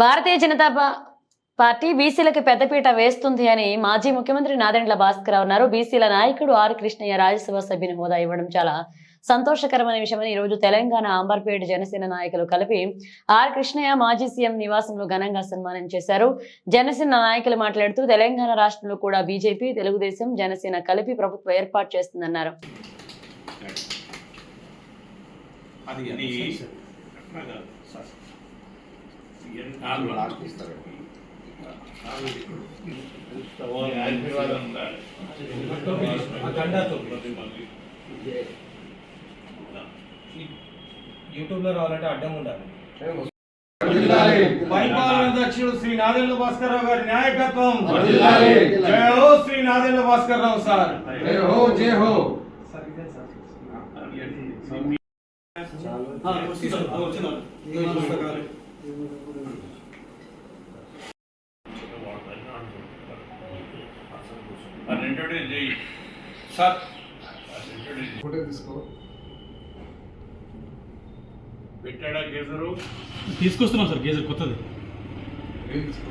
Bharatiya Janata party బీసీలకు పెద్దపీట వేస్తుంది అని మాజీ ముఖ్యమంత్రి నాదెండ్ల భాస్కర్ అన్నారు. బీసీల నాయకుడు ఆర్ కృష్ణయ్య రాజ్యసభ సభ్యుని హోదా ఇవ్వడం చాలా సంతోషకరమైన విషయమని ఈ రోజు తెలంగాణ అంబర్పేట జనసేన నాయకులు కలిపి ఆర్ కృష్ణయ్య మాజీ సీఎం నివాసంలో ఘనంగా సన్మానం చేశారు. జనసేన నాయకులు మాట్లాడుతూ తెలంగాణ రాష్ట్రంలో కూడా బీజేపీ తెలుగుదేశం జనసేన కలిపి ప్రభుత్వం ఏర్పాటు చేస్తుందన్నారు. అది ఇది అట్లా కాదు. ఎన్- నాలుగు నాలుగు నాలుగు సవాలు ఆశీర్వాదం ఉండాలి. అఖండతో. ప్రతి మంది. యూట్యూబ్ లో రావాలంటే అడ్డం ఉండాలి వర్ధిల్లాలి. పరిపాలన దక్షుడు శ్రీ నాదెండ్ల భాస్కర్ రావు గారి నాయకత్వం వర్ధిల్లాలి. జయ హో శ్రీ నాదెండ్ల భాస్కర్ రావు సార్ జై హో జై హో ఆ రెండోది చెయ్యి. సార్. ఫోటో తీసుకో పెట్టాడా గేజరు తీసుకొస్తున్నాం సార్ గేజర్ కొత్తది తీసుకో